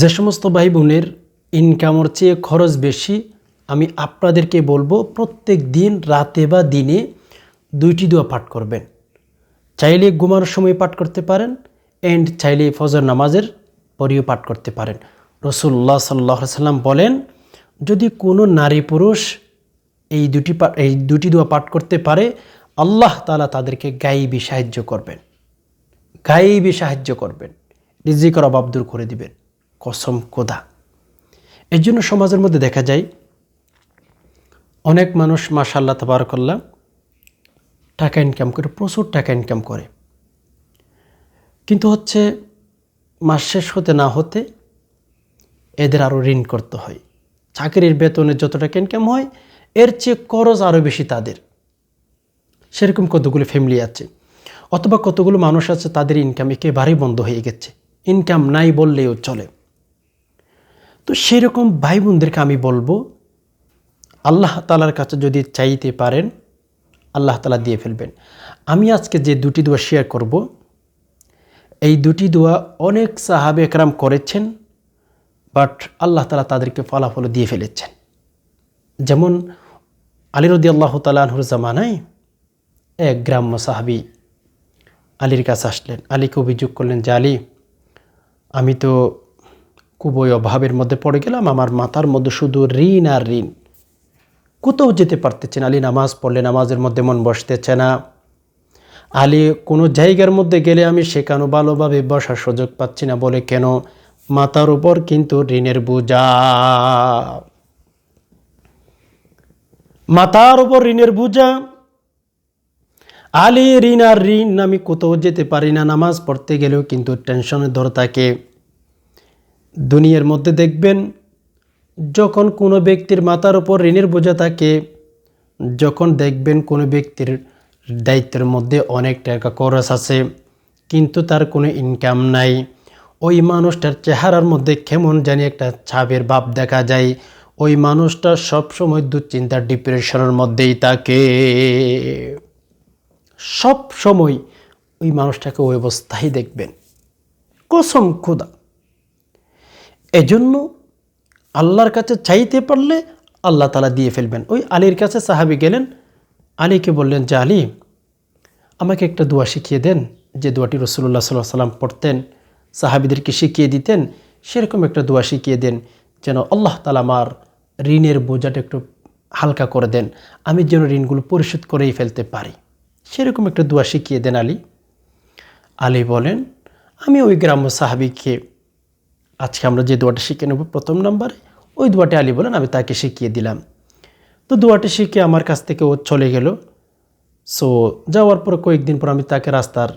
যে সমস্ত ভাই বোনের ইনকামের চেয়ে খরচ বেশি, আমি আপনাদেরকে বলব প্রত্যেক দিন, রাতে বা দিনে দুইটি দোয়া পাঠ করবেন। চাইলে ঘুমানোর সময় পাঠ করতে পারেন এন্ড চাইলে ফজর নামাজের পরেও পাঠ করতে পারেন। রসুল্লাহ সাল্লাহ সাল্লাম বলেন, যদি কোনো নারী পুরুষ এই দুটি এই দুটি দোয়া পাঠ করতে পারে, আল্লাহ তালা তাদেরকে গাইবি সাহায্য করবেন। গাইবি সাহায্য করবেন। রিজিকের অভাব দূর করে দিবেন। কসম কোদা। এর জন্য সমাজের মধ্যে দেখা যায়, অনেক মানুষ মাশাল্লাহ তাবারকাল্লাহ, টাকা ইনকাম করে, প্রচুর টাকা ইনকাম করে। কিন্তু হচ্ছে, মাস শেষ হতে না হতে এদের আরও ঋণ করতে হয়। চাকরির বেতনে যত টাকা ইনকাম হয়, এর চেয়ে খরচ আরও বেশি তাদের। সেরকম কতগুলো ফ্যামিলি আছে, অথবা কতগুলো মানুষ আছে, তাদের ইনকাম একেবারেই বন্ধ হয়ে গেছে। ইনকাম নাই বললেও চলে। তো সেরকম ভাই বোনদেরকে আমি বলব, আল্লাহ তালার কাছে যদি চাইতে পারেন, আল্লাহ তালা দিয়ে ফেলবেন। আমি আজকে যে দুটি দোয়া শেয়ার করব, এই দুটি দোয়া অনেক সাহাবে একরাম করেছেন বাট আল্লাহ তালা তাদেরকে ফলাফল দিয়ে ফেলেছেন। যেমন আলী রদি আল্লাহ তালাহুর জামানায় এক গ্রাম্য সাহাবি আলীর কাছে আসলেন, আলীকে অভিযোগ করলেন যে, আলী, আমি তো খুবই অভাবের মধ্যে পড়ে গেলাম, আমার মাথার মধ্যে শুধু ঋণ আর ঋণ। কোথাও যেতে পারতেছে না। আলী নামাজ পড়লে নামাজের মধ্যে মন বসতেছে না। আলী কোনো জায়গার মধ্যে গেলে আমি সেখানেও ভালোভাবে বসার সুযোগ পাচ্ছি না বলে কেন? মাথার উপর কিন্তু ঋণের বোঝা। মাথার উপর ঋণের বোঝা। আলী ঋণ আর ঋণ আমি কোথাও যেতে পারি না। নামাজ পড়তে গেলেও কিন্তু টেনশনের ধর থাকে। দুনিয়ার মধ্যে দেখবেন, যখন কোনো ব্যক্তির মাথার উপর ঋণের বোঝা থাকে, যখন দেখবেন কোনো ব্যক্তির দায়িত্বের মধ্যে অনেক টাকা খরচ আছে, কিন্তু তার কোনো ইনকাম নাই। ওই মানুষটার চেহারার মধ্যে কেমন জানি একটা ছাপের ভাব দেখা যায়। ওই মানুষটা সবসময় দুশ্চিন্তার ডিপ্রেশনের মধ্যেই থাকে। সব সময় ওই মানুষটাকে ওই অবস্থায় দেখবেন। কসম খুদা। এজন্য আল্লাহর কাছে চাইতে পারলে আল্লাহ তালা দিয়ে ফেলবেন। ওই আলীর কাছে সাহাবি গেলেন, আলীকে বললেন, যে আলী, আমাকে একটা দোয়া শিখিয়ে দেন। যে দোয়াটি রসুল্লাহ সাল্লাহ সাল্লাম পড়তেন, সাহাবিদেরকে শিখিয়ে দিতেন, সেরকম একটা দোয়া শিখিয়ে দেন যেন আল্লাহ তালা আমার ঋণের বোঝাটা একটু হালকা করে দেন, আমি যেন ঋণগুলো পরিশোধ করেই ফেলতে পারি। সেরকম একটা দোয়া শিখিয়ে দেন আলী। আলী বলেন আমি ওই গ্রাম্য সাহাবিকে আজকে আমরা যে দোয়াটা শিখে নেব, প্রথম নম্বরে, ওই দোয়াটি আলী বলেন, আমি তাকে শিখিয়ে দিলাম। তো দোয়াটি শিখে আমার কাছ থেকে ও চলে গেল। সো যাওয়ার পর কয়েকদিন পর আমি তাকে রাস্তার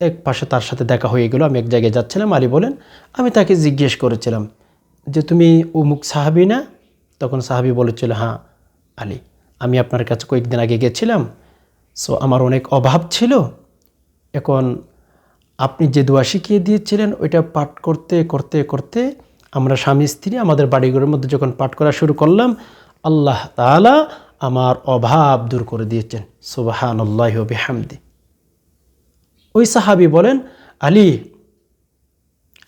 এক পাশে তার সাথে দেখা হয়ে গেল। আমি এক জায়গায় যাচ্ছিলাম, আলী বলেন, আমি তাকে জিজ্ঞেস করেছিলাম যে, তুমি উমুক সাহাবি না? তখন সাহাবি বলেছিল হ্যাঁ আলী, আমি আপনার কাছে কয়েকদিন আগে গেছিলাম। সো আমার অনেক অভাব ছিল। এখন আপনি যে দোয়া শিখিয়ে দিয়েছিলেন, ওইটা পাঠ করতে করতে করতে আমরা স্বামী, স্ত্রী আমাদের বাড়িঘরের মধ্যে যখন পাঠ করা শুরু করলাম, আল্লাহ তালা আমার অভাব দূর করে দিয়েছেন। সুবাহান আল্লাহ বেহামদি। ওই সাহাবি বলেন, আলী,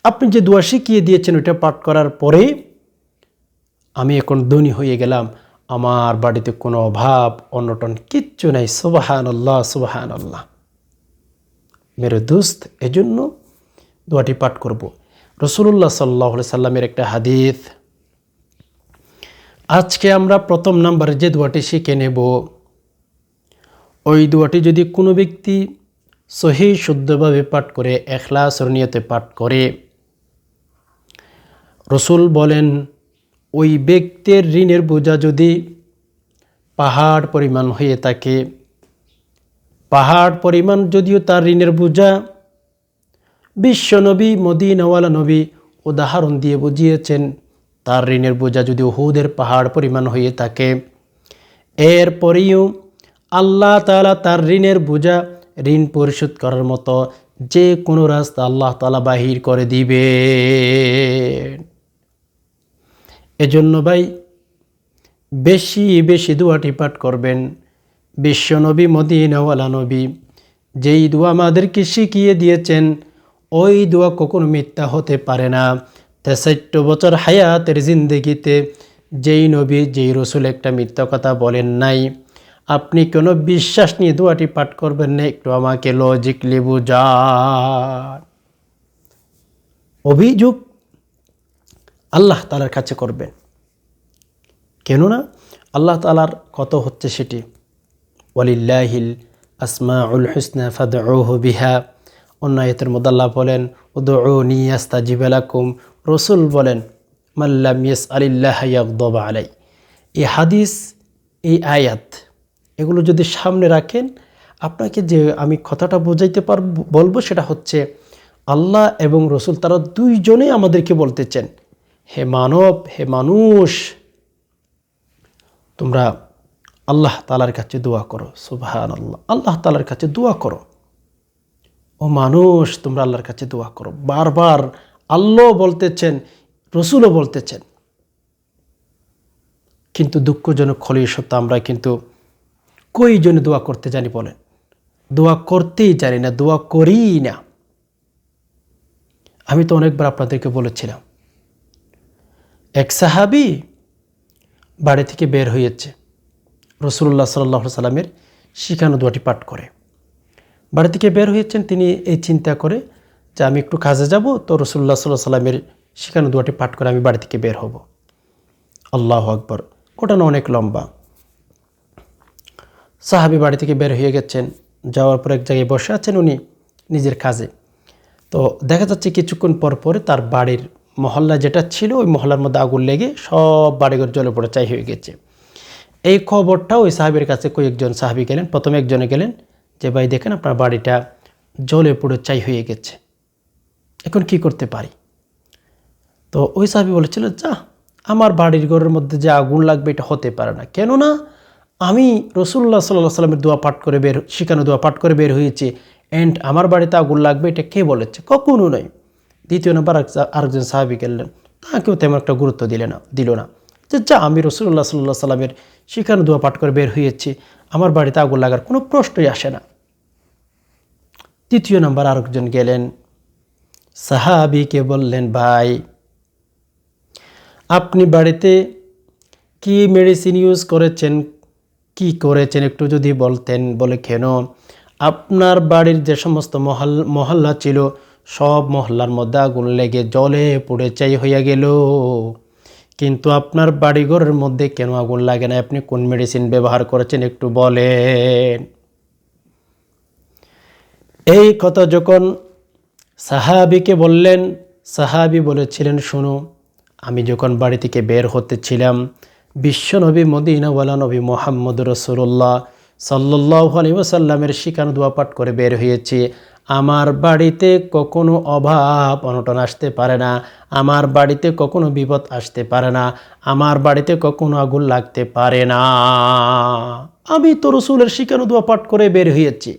আপনি যে দোয়া শিখিয়ে দিয়েছেন, ওইটা পাঠ করার পরে আমি এখন ধনী হয়ে গেলাম। আমার বাড়িতে কোনো অভাব, অনটন কিচ্ছু নাই। সুবাহান আল্লাহ সুবাহান আল্লাহ মেরে দোস্ত, এজন্য দোয়াটি পাঠ করব। রসুল্লাহ সাল্লাহ সাল্লামের একটা হাদিস। আজকে আমরা প্রথম নাম্বারে যে দোয়াটি শিখে নেব, ওই দোয়াটি যদি কোনো ব্যক্তি সহি শুদ্ধভাবে পাঠ করে এখলাস নিয়তে পাঠ করে, রসুল বলেন, ওই ব্যক্তির ঋণের বোঝা যদি পাহাড় পরিমাণ হয়ে থাকে পাহাড় পরিমাণ যদিও তার ঋণের বোঝা বিশ্বনবী মদিনওয়ালা নবী উদাহরণ দিয়ে বুঝিয়েছেন, তার ঋণের বোঝা যদি হুদের পাহাড় পরিমাণ হয়ে থাকে। এরপরেও আল্লাহ তালা তার ঋণের বোঝা ঋণ পরিশোধ করার মতো যে কোনো রাস্তা আল্লাহ তালা বাহির করে দিবে এজন্য ভাই, বেশি বেশি দোয়াটি পাঠ করবেন। বিশ্বনবী মদিনাওয়ালা নবী, যেই দোয়া আমাদেরকে শিখিয়ে দিয়েছেন, ওই দোয়া কখনো মিথ্যা হতে পারে না। তেষট্টি বছর হায়াতের জিন্দগিতে যেই নবী, যেই রসুল একটা মিথ্যা কথা বলেন নাই। আপনি কোনো বিশ্বাস নিয়ে দোয়াটি পাঠ করবেন না, একটু আমাকে লজিকলি বুঝান। অভিযোগ আল্লাহ তালার কাছে করবেন কেননা আল্লাহ তালার কত হচ্ছে সেটি ওয়ালিল্লাহিল আসমাউল হুসনা ফাদউহ বিহা। অন্যায়তের মোদাল্লাহ বলেন, উদউনি আস্তাজিবালাকুম রসুল বলেন মাল্লাম ইয়েস আলিল্লাহ ইয়াকদবা আলাই। এই হাদিস, এই আয়াত, এগুলো যদি সামনে রাখেন, আপনাকে যে আমি কথাটা বোঝাইতে পারব, বলব সেটা হচ্ছে, আল্লাহ এবং রসুল তারা দুইজনেই আমাদেরকে বলতেছেন, হে মানব, হে মানুষ, তোমরা আল্লাহ তালার কাছে দোয়া করো সুবাহান আল্লাহ আল্লাহ তালার কাছে দোয়া করো। ও মানুষ, তোমরা আল্লাহর কাছে দোয়া করো। বারবার আল্লাহ বলতেছেন, রসুলও বলতেছেন। কিন্তু দুঃখজনক খলি সত্য আমরা কিন্তু কই জন্য দোয়া করতে জানি বলেন? দোয়া করতেই জানি না, দোয়া করি না। আমি তো অনেকবার আপনাদেরকে বলেছিলাম, এক সাহাবি বাড়ি থেকে বের হয়েছে। রসুল্লাহ সাল্লাহ সাল্লামের শিখানো দোয়াটি পাঠ করে। বাড়ি থেকে বের হয়েছেন, তিনি এই চিন্তা করে যে আমি একটু কাজে যাব, তো রসুল্লাহ সাল্লাহ সাল্লামের শিখানো দোয়াটি পাঠ করে আমি বাড়ি থেকে বের হব। আল্লাহ আকবর ঘটনা অনেক লম্বা। সাহাবি বাড়ি থেকে বের হয়ে গেছেন, যাওয়ার পর এক জায়গায় বসে আছেন উনি নিজের কাজে। তো দেখা যাচ্ছে কিছুক্ষণ পর পরে তার বাড়ির মহল্লা যেটা ছিল, ওই মহল্লার মধ্যে আগুন লেগে সব বাড়িঘর জলে পড়ে, চাই হয়ে গেছে। এই খবরটা ওই সাহাবির কাছে কয়েকজন সাহাবি গেলেন। প্রথমে একজনে গেলেন যে, ভাই, দেখেন আপনার বাড়িটা জলে পুড়ে চাই হয়ে গেছে। এখন কি করতে পারি? তো ওই সাহাবি বলেছিল, যা, আমার বাড়ির ঘরের মধ্যে যে আগুন লাগবে, এটা হতে পারে না। কেননা, আমি রসুল্লাহ সাল্লাহ সাল্লামের দোয়া পাঠ করে বের, শিখানো দোয়া পাঠ করে বের হয়েছি। অ্যান্ড আমার বাড়িতে আগুন লাগবে, এটা কে বলেছে? কখনো নয়। দ্বিতীয় নম্বর আরেকজন সাহাবি গেলেন। তাকেও তেমন একটা গুরুত্ব দিলে না, দিল না। যে যা, আমি রসুল্লাহ সাল্লাহ সাল্লামের শিখানো দোয়া পাঠ করে বের হয়েছি। আমার বাড়িতে আগুন লাগার কোনো প্রশ্নই আসে না। তৃতীয় নম্বর, আরেকজন গেলেন। সাহাবিকে বললেন, ভাই, আপনি বাড়িতে কি মেডিসিন ইউজ করেছেন? কি করেছেন? একটু যদি বলতেন, বলে কেন? আপনার বাড়ির যে সমস্ত মহল, মহল্লা ছিল, সব মহল্লার মধ্যে আগুন লেগে জলে পড়ে চাই হইয়া গেল। কিন্তু আপনার বাড়িঘরের মধ্যে কেন আগুন লাগে না? আপনি কোন মেডিসিন ব্যবহার করেছেন একটু বলেন। এই কথা যখন সাহাবিকে বললেন, সাহাবি বলেছিলেন, শুনো, আমি যখন বাড়ি থেকে বের হতে হতেছিলাম বিশ্বনবী মদিনাওয়ালা নবী মোহাম্মদ রসুল্লাহ সাল্লাহ আলী ওসাল্লামের শিকানো দোয়া পাঠ করে বের হয়েছি। আমার বাড়িতে কখনো অভাব অনটন আসতে পারে না, আমার বাড়িতে কখনো বিপদ আসতে পারে না, আমার বাড়িতে কখনো আগুন লাগতে পারে না। আমি তো রসুলের শিকানো দোয়া পাঠ করে বের হয়েছি।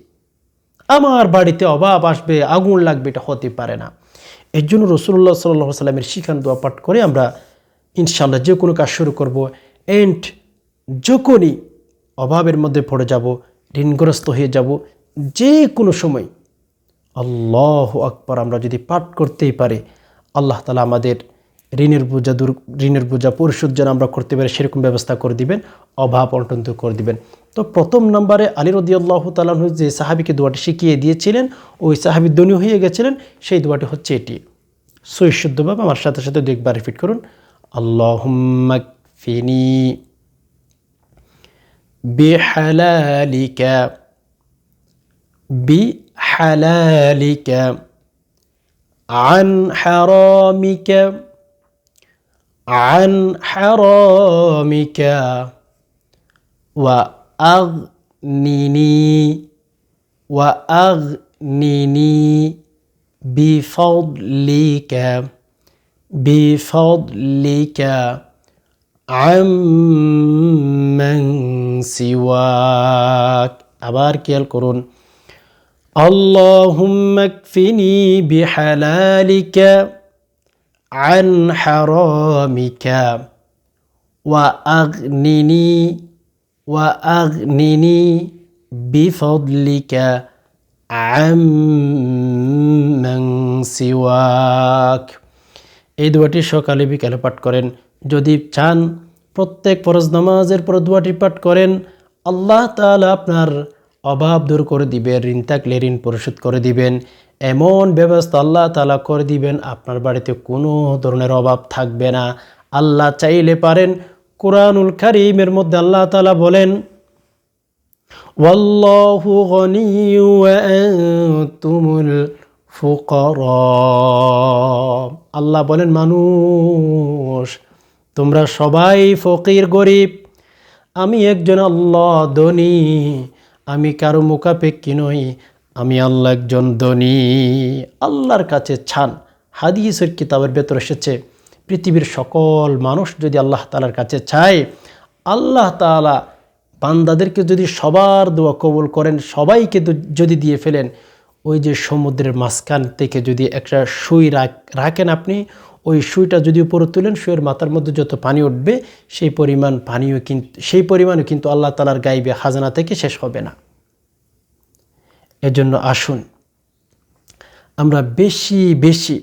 আমার বাড়িতে অভাব আসবে, আগুন লাগবে, এটা হতে পারে না। এর জন্য রসুল্লাহ সাল্লাহ সাল্লামের শিখান দোয়া পাঠ করে আমরা ইনশাল্লাহ যে কোনো কাজ শুরু করব। এন্ড যখনই অভাবের মধ্যে পড়ে যাব, ঋণগ্রস্ত হয়ে যাব, যে কোনো সময় আল্লাহ আকবর, আমরা যদি পাঠ করতেই পারি, আল্লাহ তালা আমাদের ঋণের বোঝা দূর, ঋণের বোঝা পরিশোধ যেন আমরা করতে পারি, সেরকম ব্যবস্থা করে দিবেন, অভাব অন্টন্ত করে দিবেন। তো প্রথম নম্বরে আলী রদিয়াল্লাহ তালাহু যে সাহাবিকে দোয়াটি শিখিয়ে দিয়েছিলেন, ওই সাহাবি ধনী হয়ে গেছিলেন, সেই দোয়াটি হচ্ছে এটি। সৈশুদ্ধভাবে আমার সাথে সাথে দু একবার রিপিট করুন। আল্লাহম্মাক বেহালিকা বি بحلالك عن حرامك عن حرامك وأغنني وأغنني بفضلك بفضلك عمن سواك আবার খেয়াল করুন اللهم اكفني بحلالك عن حرامك وأغنني وأغنني بفضلك عمن سواك এই দোয়াটি সকালে বিকালে পাঠ করেন যদি চান প্রত্যেক ফরজ নামাজের পর দোয়াটি পাঠ করেন আল্লাহ তাআলা আপনার অভাব দূর করে দিবেন ঋণ থাকলে ঋণ পরিশোধ করে দিবেন এমন ব্যবস্থা আল্লাহ তাআলা করে দিবেন আপনার বাড়িতে কোনো ধরনের অভাব থাকবে না আল্লাহ চাইলে পারেন কোরআনুল কারিমের মধ্যে আল্লাহ তাআলা বলেন والله غني وأنتم الفقراء আল্লাহ বলেন মানুষ তোমরা সবাই ফকির গরিব আমি একজন আল্লাহ ধনী আমি কারও মুখাপেক্ষী নই, আমি আল্লাহ একজন ধনী। আল্লাহর কাছে ছান। হাদিসের কিতাবের ভেতর এসেছে, পৃথিবীর সকল মানুষ যদি আল্লাহ তালার কাছে চায়, আল্লাহ তাআলা বান্দাদেরকে যদি সবার দোয়া কবুল করেন, সবাইকে যদি দিয়ে ফেলেন, ওই যে সমুদ্রের মাঝখান থেকে যদি একটা সুই রাখ- রাখেন আপনি ওই সুইটা যদি উপরে তুলেন, সুইয়ের মাথার মধ্যে যত পানি উঠবে, সেই পরিমাণ পানিও কিন্তু সেই পরিমাণও কিন্তু আল্লাহ তালার গাইবে খাজানা থেকে শেষ হবে না। এজন্য আসুন, আমরা বেশি বেশি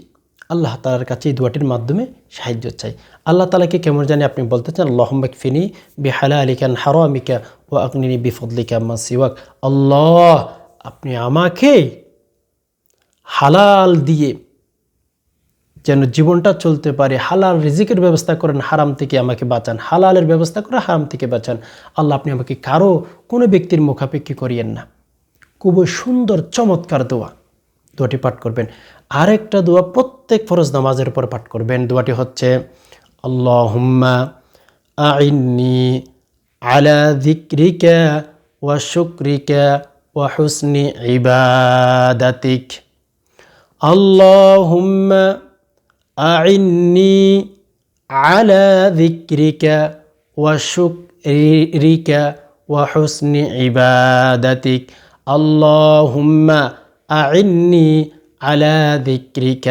আল্লাহ তালার কাছে এই দোয়াটির মাধ্যমে সাহায্য চাই। আল্লাহ তালাকে কেমন জানি আপনি বলতে চান আল্লাহম্বাক ফিনি বিহালা আলিকান হারামিকা ও আগনিনি বিফদলিকা মাসিওয়াক আল্লাহ, আপনি আমাকে হালাল দিয়ে যেন জীবনটা চলতে পারে। হালাল রিজিকের ব্যবস্থা করেন, হারাম থেকে আমাকে বাঁচান। হালালের ব্যবস্থা করে হারাম থেকে বাঁচান। আল্লাহ, আপনি আমাকে কারও কোনো ব্যক্তির মুখাপেক্ষি করিয়েন না। খুবই সুন্দর, চমৎকার দোয়া। দোয়াটি পাঠ করবেন। আরেকটা দোয়া প্রত্যেক ফরজ নামাজের পর পাঠ করবেন। দোয়াটি হচ্ছে আল্লাহ হুম্মা আইনি আলা দিক্রিকা ওয়া শুক্রিকা ওয়া হুসনি ইবাদাতিক। আল্লাহ হুম্মা أعني على ذكرك وشكرك وحسن عبادتك. اللهم أعني على ذكرك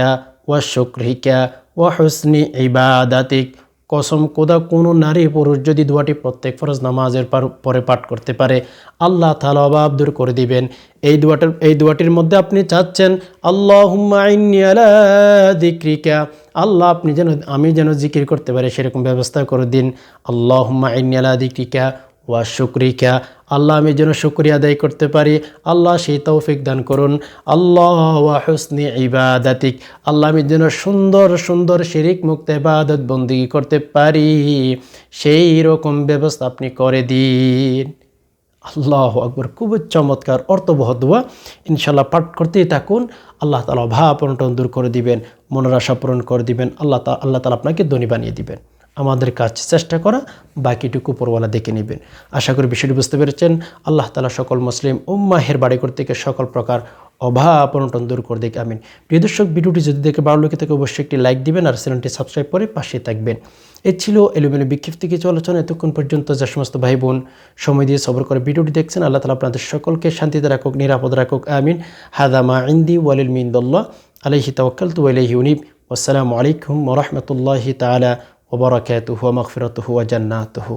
وشكرك وحسن عبادتك. কসম কোদা কোনো নারী পুরুষ যদি দুয়াটি প্রত্যেক ফরজ নামাজের পার- পাঠ করতে পারে, আল্লাহ তালা অভাব দূর করে দিবেন। এই দুয়াটার, এই দুয়াটির মধ্যে আপনি চাচ্ছেন আল্লাহ আলা দিক্রিকা আল্লাহ আপনি যেন, আমি যেন জিকির করতে পারি, সেরকম ব্যবস্থা করে দিন। আল্লাহ আইনিয়ালা দিক্রিকা ওয়া শুক্রিকা। আল্লাহ, আমি যেন শুক্রিয়া আদায় করতে পারি। আল্লাহ, সেই তৌফিক দান করুন। আল্লাহ ওয়া হুসনি ইবাদাতিক। আল্লাহ, আমি যেন সুন্দর সুন্দর শিরিক মুক্ত ইবাদত বন্দিগি করতে পারি। সেই রকম ব্যবস্থা আপনি করে দিন। আল্লাহ আকবর। খুব চমৎকার, অর্থবহ দোয়া। ইনশাল্লাহ পাঠ করতেই থাকুন। আল্লাহ তালা অভাব অনটন দূর করে দিবেন, মনের আশা পূরণ করে দিবেন। আল্লাহ আল্লাহ তালা আপনাকে ধনী বানিয়ে দিবেন। আমাদের কাজ চেষ্টা করা, বাকিটুকু পরওয়ালা দেখে নেবেন। আশা করি বিষয়টি বুঝতে পেরেছেন। আল্লাহ তালা সকল মুসলিম উম্মাহের বাড়ি করতে সকল প্রকার অভাব অনটন দূর করে দেখে আমিন। প্রিয় দর্শক, ভিডিওটি যদি দেখে ভালো লোকে থেকে, অবশ্যই একটি লাইক দিবেন আর চ্যানেলটি সাবস্ক্রাইব করে পাশে থাকবেন। এ ছিল এলোমেলো বিক্ষিপ্ত কিছু আলোচনা। এতক্ষণ পর্যন্ত যে সমস্ত ভাই বোন সময় দিয়ে সবর করে ভিডিওটি দেখছেন, আল্লাহ তালা আপনাদের সকলকে শান্তিতে রাখুক, নিরাপদ রাখুক, আমিন। হাদামা ইন্দি ওয়ালিল মিন্দল্লাহ আলহি তাওয়াক্কাল তু আলহি উনিব। আসসালামু আলাইকুম ওরহমতুল্লাহি তালা ওবরাকাতুহু ওয়া মাগফিরাতুহু ওয়া জান্নাতুহু